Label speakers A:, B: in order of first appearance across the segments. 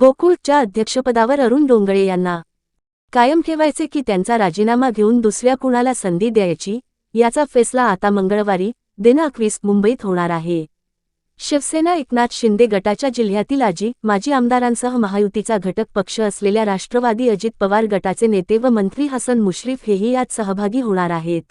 A: गोकुळच्या अध्यक्षपदावर अरुण डोंगळे यांना कायम ठेवायचे की त्यांचा राजीनामा घेऊन दुसऱ्या कुणाला संधी द्यायची याचा फैसला आता मंगळवारी दिन वीस मुंबईत होणार आहे. शिवसेना एकनाथ शिंदे गटाच्या जिल्ह्यातील आजी माजी आमदारांसह महायुतीचा घटक पक्ष असलेल्या राष्ट्रवादी अजित पवार गटाचे नेते व मंत्री हसन मुश्रीफ हेही यात सहभागी होणार आहेत.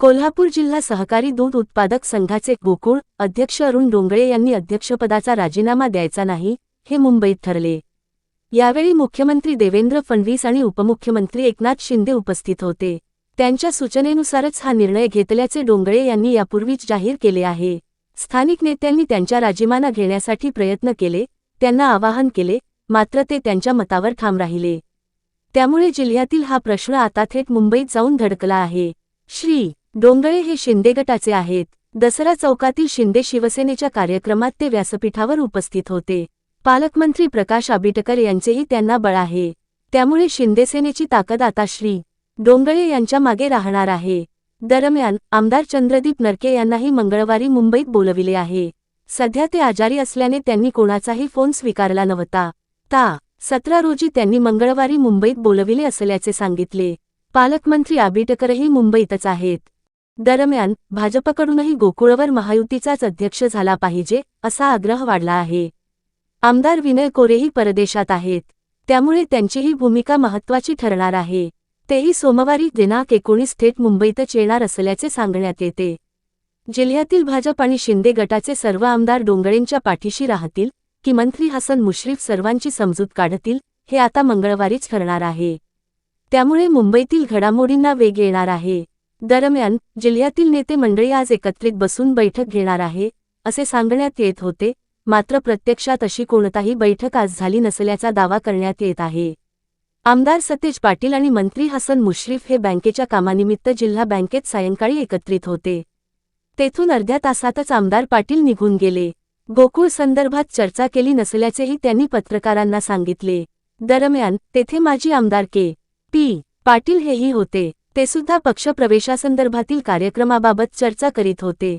A: कोल्हापूर जिल्हा सहकारी दूध उत्पादक संघाचे गोकुळ अध्यक्ष अरुण डोंगळे यांनी अध्यक्षपदाचा राजीनामा द्यायचा नाही हे मुंबईत ठरले. यावेळी मुख्यमंत्री देवेंद्र फडणवीस आणि उपमुख्यमंत्री एकनाथ शिंदे उपस्थित होते. त्यांच्या सूचनेनुसारच हा निर्णय घेतल्याचे डोंगळे यांनी यापूर्वीच जाहीर केले आहे. स्थानिक नेत्यांनी त्यांच्या राजीनामा घेण्यासाठी प्रयत्न केले त्यांना आवाहन केले मात्र ते त्यांच्या मतावर ठाम राहिले. त्यामुळे जिल्ह्यातील हा प्रश्न आता थेट मुंबईत जाऊन धडकला आहे. श्री. डोंगळे हे शिंदे गटाचे आहेत. दसरा चौकातील शिंदे शिवसेनेच्या कार्यक्रमात ते व्यासपीठावर उपस्थित होते. पालकमंत्री प्रकाश आबिटकर यांचेही त्यांना बळ आहे. त्यामुळे शिंदेसेनेची ताकद आता श्री. डोंगळे यांच्या मागे राहणार आहे. दरम्यान आमदार चंद्रदीप नरके यांनाही मंगळवारी मुंबईत बोलविले आहे. सध्या ते आजारी असल्याने त्यांनी कोणाचाही फोन स्वीकारला नव्हता. ता. सतरा रोजी त्यांनी मंगळवारी मुंबईत बोलविले असल्याचे सांगितले. पालकमंत्री आबिटकरही मुंबईतच आहेत. दरम्यान भाजपकडूनही गोकुळवर महायुतीचाच अध्यक्ष झाला पाहिजे असा आग्रह वाढला आहे. आमदार विनय कोरेही परदेशात आहेत. त्यामुळे त्यांचीही भूमिका महत्त्वाची ठरणार आहे. तेही सोमवारी दिनांक एकोणीस थेट मुंबईतच येणार असल्याचे सांगण्यात येते. जिल्ह्यातील भाजप आणि शिंदे गटाचे सर्व आमदार डोंगळेंच्या पाठीशी राहतील की मंत्री हसन मुश्रीफ सर्वांची समजूत काढतील हे आता मंगळवारीच ठरणार आहे. त्यामुळे मुंबईतील घडामोडींना वेग येणार आहे. दरम्यान जिल्ह्यातील नेते मंडळी आज एकत्रित बसून बैठक घेणार आहे असे सांगण्यात येत होते मात्र प्रत्यक्षात अशी कोणताही बैठक आज झाली नसल्याचा दावा करण्यात येत आहे. आमदार सतेज पाटील आणि मंत्री हसन मुश्रीफ हे बँकेच्या कामानिमित्त जिल्हा बँकेत सायंकाळी एकत्रित होते. तेथून अर्ध्या तासातच आमदार पाटील निघून गेले. गोकुळ संदर्भात चर्चा केली नसल्याचेही त्यांनी पत्रकारांना सांगितले. दरम्यान तेथे माजी आमदार के. पी. पाटील हेही होते. ते सुद्धा पक्षप्रवेशासंदर्भातील कार्यक्रमाबाबत चर्चा करीत होते.